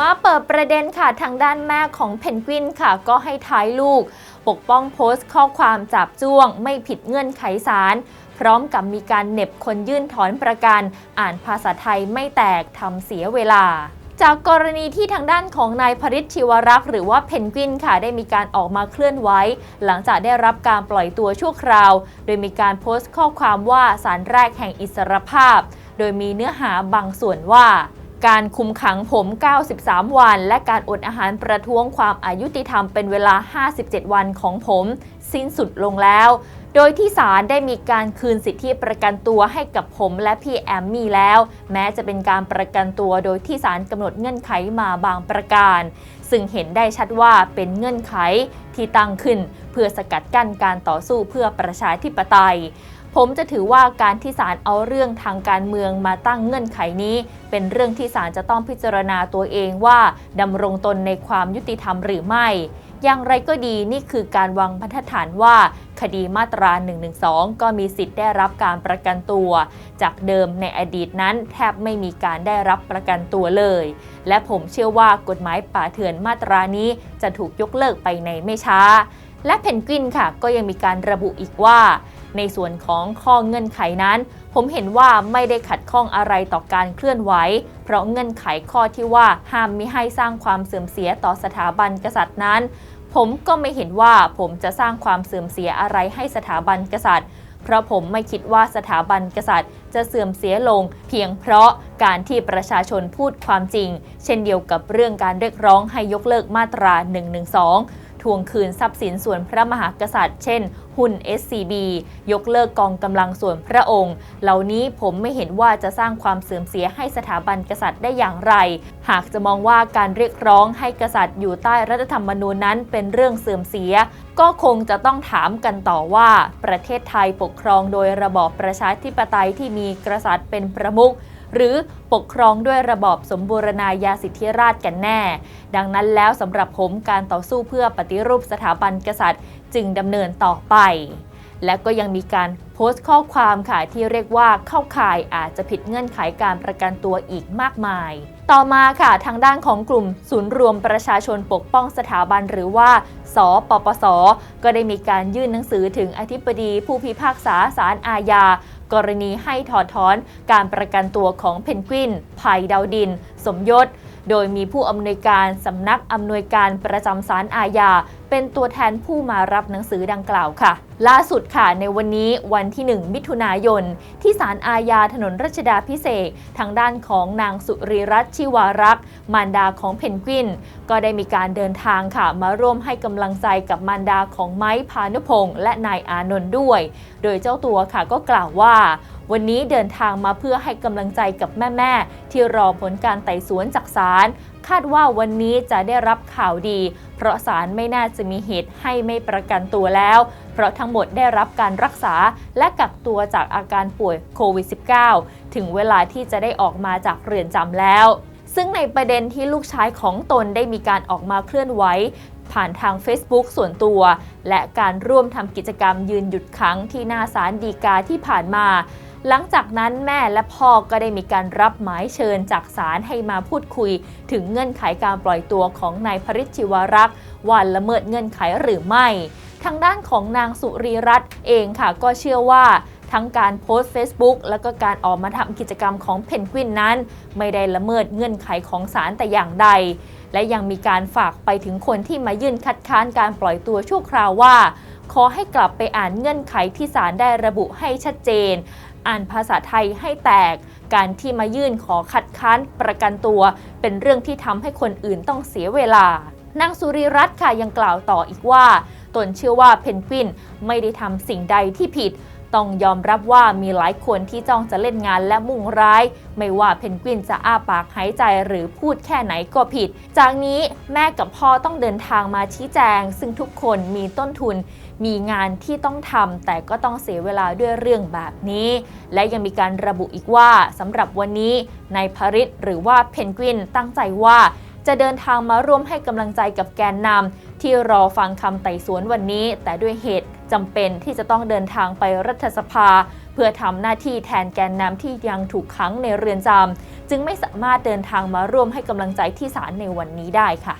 มาเปิดประเด็นค่ะทางด้านแม่ของเพนกวินค่ะ ก็ให้ท้ายลูก ปกป้องโพสต์ข้อความจับจ้วง ไม่ผิดเงื่อนไขศาลพร้อมกับมีการเน็บคนยื่นถอนประกัน อ่านภาษาไทยไม่แตกทำเสียเวลาจากกรณีที่ทางด้านของนายพริชชิวรักษ์หรือว่าเพนกวินค่ะได้มีการออกมาเคลื่อนไหวหลังจากได้รับการปล่อยตัวชั่วคราว โดยมีการโพสต์ข้อความว่าสารแรกแห่งอิสรภาพ โดยมีเนื้อหาบางส่วนว่า การคุมขังผม 93 วัน และการอดอาหารประท้วงความอายุติธรรมเป็นเวลา 57 วันของผม สิ้นสุดลงแล้ว โดยที่ศาลได้มีการคืนสิทธิประกันตัวให้กับผมและพี่แอมมี่แล้ว แม้จะเป็นการประกันตัวโดยที่ศาลกำหนดเงื่อนไขมาบางประการ ซึ่งเห็นได้ชัดว่าเป็นเงื่อนไขที่ตั้งขึ้น เพื่อสกัดกั้นการต่อสู้เพื่อประชาธิปไตย ผมจะถือว่าการที่ศาลเอาเรื่องทางการเมืองมาตั้งเงื่อนไขนี้ เป็นเรื่องที่ศาลจะต้องพิจารณาตัวเองว่าดำรงตนในความยุติธรรมหรือไม่ อย่างไรก็ดีนี่คือการวางบรรทัดฐานว่า คดีมาตรา 112 ก็มีสิทธิ์ได้รับการประกันตัว จากเดิมในอดีตนั้นแทบไม่มีการได้รับประกันตัวเลย และผมเชื่อว่ากฎหมายป่าเถื่อนมาตรานี้จะถูกยกเลิกไปในไม่ช้า และเพนกวินค่ะก็ยังมีการระบุอีกว่า ในส่วนของข้อเงื่อนไขนั้น ผมเห็นว่าไม่ได้ขัดข้องอะไรต่อการเคลื่อนไหว เพราะเงื่อนไขข้อที่ว่าห้ามมิให้สร้างความเสื่อมเสียต่อสถาบันกษัตริย์นั้น ผมก็ไม่เห็นว่าผมจะสร้างความเสื่อมเสียอะไรให้สถาบันกษัตริย์เพราะผมไม่คิดว่าสถาบันกษัตริย์ จะเสื่อมเสียลง เพียงเพราะการที่ประชาชนพูดความจริง เช่นเดียวกับเรื่องการเรียกร้องให้ยกเลิกมาตรา 112 ทวงคืนทรัพย์สินส่วนพระมหากษัตริย์ เช่น หุ้น SCB ยกเลิกกองกำลังส่วนพระองค์ เหล่านี้ผมไม่เห็นว่าจะสร้างความเสื่อมเสียให้สถาบันกษัตริย์ได้อย่างไร หากจะมองว่าการเรียกร้องให้กษัตริย์อยู่ใต้รัฐธรรมนูญนั้นเป็นเรื่องเสื่อมเสีย ก็คงจะต้องถามกันต่อว่า ประเทศไทยปกครองโดยระบอบประชาธิปไตยที่มีกษัตริย์เป็นประมุข หรือปกครองด้วยระบอบสมบูรณาญาสิทธิราชกันแน่ ดังนั้นแล้วสำหรับผมการต่อสู้เพื่อปฏิรูปสถาบันกษัตริย์ จึงดำเนินต่อไป และก็ยังมีการโพสต์ข้อความค่ะที่เรียกว่าเข้าข่ายอาจจะผิดเงื่อนไขการประกันตัวอีกมากมายต่อมาค่ะทางด้านของกลุ่มศูนย์รวมประชาชนปกป้องสถาบันหรือว่า สปปส ก็ได้มีการยื่นหนังสือถึงอธิบดีผู้พิพากษาศาลอาญา กรณีให้ถอดถอนการประกันตัวของเพนกวินภัยดาวดิน สมยศ โดยมีผู้อำนวยการสำนักอำนวยการประจำศาลอาญาเป็นตัวแทนผู้มารับหนังสือดังกล่าวค่ะ ล่าสุดค่ะในวันนี้วันที่ 1 มิถุนายน ที่ศาลอาญาถนนรัชดาพิเศษทางด้านของนางสุริรัตน์ชิวารักษ์มารดาของเพนกวิน ก็ได้มีการเดินทางค่ะ มาร่วมให้กำลังใจกับมารดาของไม้พานุพงษ์และนายอานนท์ด้วย โดยเจ้าตัวค่ะก็กล่าวว่าวันนี้เดินทางมาเพื่อให้กำลังใจกับแม่ ๆ ที่รอผลการไต่สวนจากศาลคาดว่าวันนี้จะได้รับข่าวดี เพราะศาลไม่น่าจะมีเหตุให้ไม่ประกันตัวแล้ว เพราะทั้งหมดได้รับการรักษาและกักตัวจากอาการป่วยโควิด -19 ถึงเวลาที่จะได้ออกมาจากเรือนจำแล้ว ซึ่งในประเด็นที่ลูกชายของตนได้มีการออกมาเคลื่อนไหวผ่านทาง Facebook ส่วนตัว และการร่วมทำกิจกรรมยืนหยุดขังที่หน้าศาลฎีกาที่ผ่านมา หลังจากนั้นแม่และพ่อก็ได้มีการรับหมายเชิญจากศาลให้มาพูดคุย ถึงเงื่อนไขการปล่อยตัวของนายพริชชิวรักษ์ว่าละเมิดเงื่อนไขหรือไม่ ทางด้านของนางสุรีรัตน์เองค่ะก็เชื่อว่าทั้งการโพสต์ Facebook แล้วก็การออกมาทำกิจกรรมของเพนกวินนั้น ไม่ได้ละเมิดเงื่อนไขของศาลแต่อย่างใด และยังมีการฝากไปถึงคนที่มายื่นคัดค้านการปล่อยตัวชั่วคราวว่า ขอให้กลับไปอ่านเงื่อนไขที่ศาลได้ระบุให้ชัดเจน อ่านภาษาไทยให้แตก การที่มายื่นขอคัดค้านประกันตัว เป็นเรื่องที่ทำให้คนอื่นต้องเสียเวลา นางสุริรัตน์ค่ะยังกล่าวต่ออีกว่า ตนเชื่อว่าเพนกวินไม่ได้ทำสิ่งใดที่ผิด ต้องยอมรับว่ามีหลายคนที่จ้องจะเล่นงานและมุ่งร้าย ไม่ว่าเพนกวินจะอ้าปากหายใจหรือพูดแค่ไหนก็ผิด จากนี้แม่กับพ่อต้องเดินทางมาชี้แจง ซึ่งทุกคนมีต้นทุนมีงานที่ต้องทำแต่ก็ต้องเสียเวลาด้วยเรื่องแบบนี้ และยังมีการระบุอีกว่าสำหรับวันนี้นายพริตหรือว่าเพนกวินตั้งใจว่า จะเดินทางมาร่วมให้กำลังใจกับแกนนำที่รอฟังคำไต่สวนวันนี้ แต่ด้วยเหตุจำเป็นที่จะต้องเดินทางไปรัฐสภา เพื่อทำหน้าที่แทนแกนนำที่ยังถูกขังในเรือนจำจึงไม่สามารถเดินทางมาร่วมให้กำลังใจที่ศาลในวันนี้ได้ค่ะ